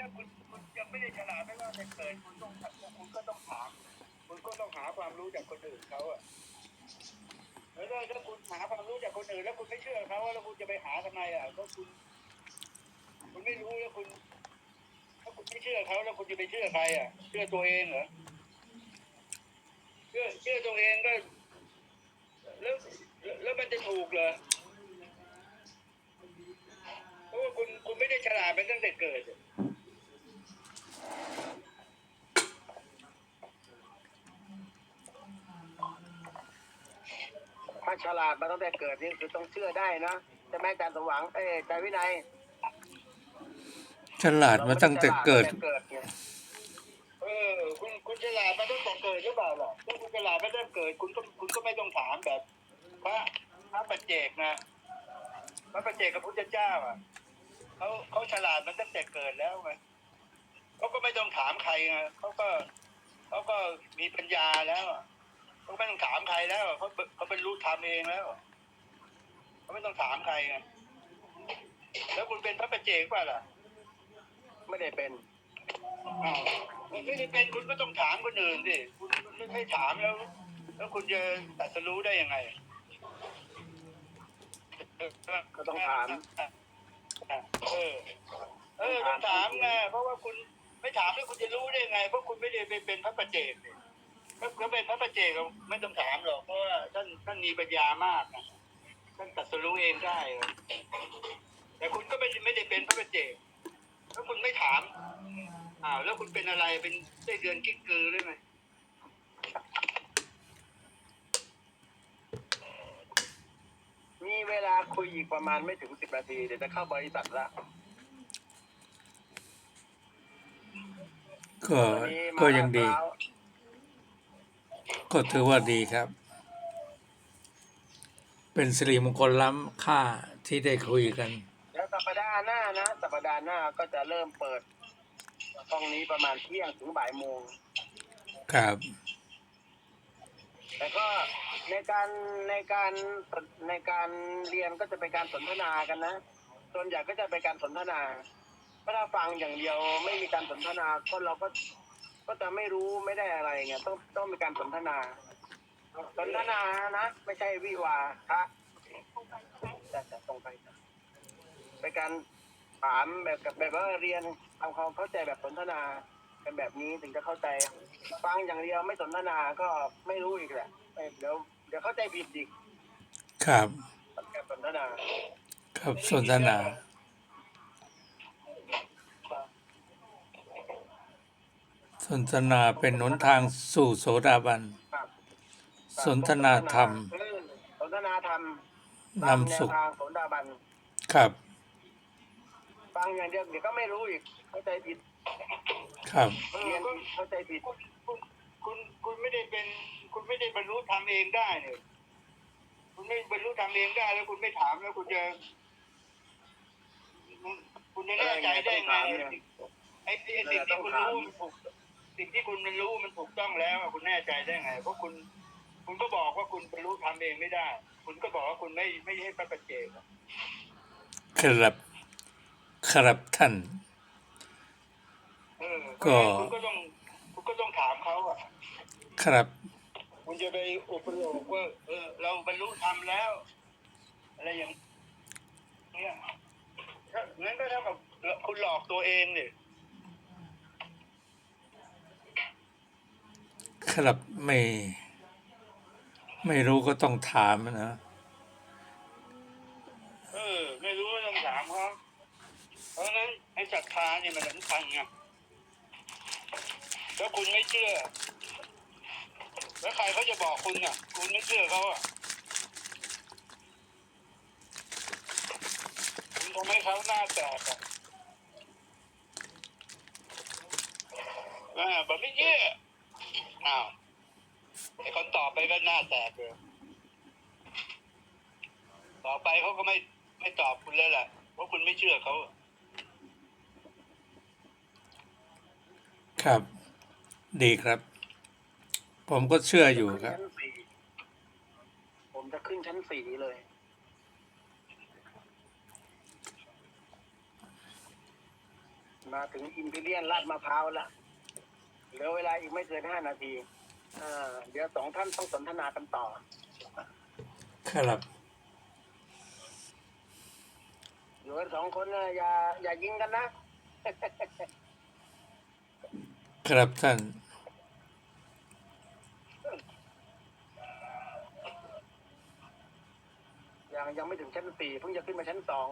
ถ้าคุณคุณยังไม่ได้ฉลาดไม่ว่าจะเกิดคุณต้องคุณก็ต้องถามคุณก็ต้องหาความรู้จากคนอื่นเขาอะแล้วถ้าถ้าคุณหาความรู้จากคนอื่น แล้วคุณไม่เชื่อเขาแล้วคุณจะไปหาทำไมอะก็คุณ คุณไม่รู้แล้วคุณ ถ้าคุณไม่เชื่อเขาแล้วคุณจะไปเชื่อใครอะ เชื่อตัวเองเหรอเชื่อเชื่อตัวเองก็แล้วแล้วมันจะถูกเหรอเพราะว่าคุณคุณไม่ได้ฉลาดมาตั้งแต่เกิด อะถ้าฉลาดมาตั้งแต่เกิดนี่คือต้องเชื่อได้นะจะแม่อาจารย์สมหวังเอ้ยอาจารย์วินัยฉลาดมาตั้งแต่เกิดราไม่ไฉลาตั้งแต่เกิดเนี่ยเออคุณคุณฉลาดมาตั้งแต่เกิดหรือเปล่าล่ะถ้าคุณฉลาดมาตั้งแต่เกิด คุณก็คุณก็ไม่ต้องถามแบบพระพระปัจเจกนะพระปัจเจกกับพุทธเจ้าอะเขาเขาฉลาดมาตั้งแต่เกิดแล้วไงเขาก็ไม่ต้องถามใครไงเขาก็เขาก็มีปัญญาแล้วอะ เขาไม่ต้องถามใครแล้วอะเขาเขาบรรลุธรรมเองแล้วเขาไม่ต้องถามใครไงแล้วคุณเป็นพระปัจเจกป่ะล่ะ ไม่ได้เป็นอ้าวมันไม่ได้เป็นคุณก็ต้องถามคนอื่นสิคุณไม่ให้ถามแล้ว แล้วคุณจะตัดสรู้ได้ยังไงก็ต้องถามเออเออต้องถามไงเพราะว่าคุณไม่ถามแล้วคุณจะรู้ได้ยังไง เพราะคุณไม่ได้ไปเป็นพระประเจกเนี่ย ถ้าถ้าเป็นพระประเจกเราไม่ต้องถามหรอกเพราะว่าท่านท่านมีปัญญามากนะท่านตัดสรู้เองได้เลยแต่คุณก็ไม่ไม่ได้เป็นพระประเจกถ้าคุณไม่ถามอ้าวแล้วคุณเป็นอะไรเป็นได้เดือนกิ๊กกือหรือไงมีเวลาคุยอีกประมาณไม่ถึงสิบนาที เดี๋ยวจะเข้าบริษัทละก็วันนี้มาก็ยังดีเช้า ก็ถือว่าดีครับ เป็นสิริมงคลล้ำค่าที่ได้คุยกัน แล้วสัปดาห์หน้านะสัปดาห์หน้าก็จะเริ่มเปิดห้องนี้ประมาณเที่ยงถึงบ่ายโมงครับแต่ก็ในการในการในการเรียนก็จะเป็นการสนทนากันนะส่วนใหญ่ก็จะเป็นการสนทนาถ้าฟังอย่างเดียวไม่มีการสนทนาก็เราก็ ก็จะไม่รู้ไม่ได้อะไรไงต้องต้องมีการสนทนา สนทนานะ ไม่ใช่วิวาทะจะจะตรงไปจ้ะเป็นการถามแบบกับแบบว่าเรียนทำความเข้าใจแบบสนทนาเป็นแบบนี้ถึงจะเข้าใจ ฟังอย่างเดียวไม่สนทนาก็ไม่รู้อีกแหละเอ้ยเดี๋ยวเดี๋ยวเข้าใจผิดอีก ครับการสนทนา ครับสนทนา สนทนาเป็นหนทางสู่โสดาบันครับสนทนาธรรมเออสนทนาธรรมนำสุขตามแนวทางโสดาบันครับ ฟังอย่างเดียวเดี๋ยวก็ไม่รู้อีกเข้าใจผิดครับเออเรียนก็เข้าใจผิดคุณคุณคุณคุณไม่ได้เป็น คุณไม่ได้บรรลุธรรมเองได้เนี่ยคุณไม่บรรลุธรรมเองได้ แล้วคุณไม่ถามแล้วคุณจะ คุณจะแน่ใจได้ไงไอ้ไอ้สิ่งที่คุณรู้มันถูก สิ่งที่คุณมันรู้มันถูกต้องแล้วอะคุณแน่ใจได้ไง เพราะคุณคุณก็บอกว่าคุณบรรลุธรรมเองไม่ได้ คุณก็บอกว่าคุณไม่ไม่ให้พระปัจเจกอะครับครับท่านเออก็คุณก็ต้องคุณก็ต้องถามเขาอะครับ คุณจะไปอุปโลกว่าเออเราบรรลุธรรมแล้ว อะไรอย่าง เนี้ยถ้างั้นก็เท่ากับคุณหลอกตัวเองเนี่ย ครับไม่ ไม่รู้ก็ต้องถามนะเออ ไม่รู้ก็ต้องถามเขาเพราะฉะนั้นไอ้ศรัทธาเนี่ยมันสำคัญไงถ้าคุณไม่เชื่อ แล้วใครเขาจะบอกคุณอะ คุณไม่เชื่อเขาอะคุณทำให้เขาหน้าแตกอะอ่าแบบไม่เชื่อ อ้าวไอ้คนตอบไปก็หน้าแตกเลยต่อไปเขาก็ไม่ไม่ตอบคุณแล้วแหละเพราะคุณไม่เชื่อเขา ครับ ดีครับ ผมก็เชื่ออยู่ครับ ชั้นสี่ผมจะขึ้นชั้นสี่เลยนมาถึงอิมพีเรียนลาดมะพร้าวละ เหลือเวลาอีกไม่เกินห้านาทีอ่าเดี๋ยวสองท่านต้องสนทนากันต่อ ครับอยู่กันสองคนนะอย่าอย่ายิงกันนะ ครับท่านยังยังไม่ถึงชั้นสี่เพิ่งจะขึ้นมาชั้นสอง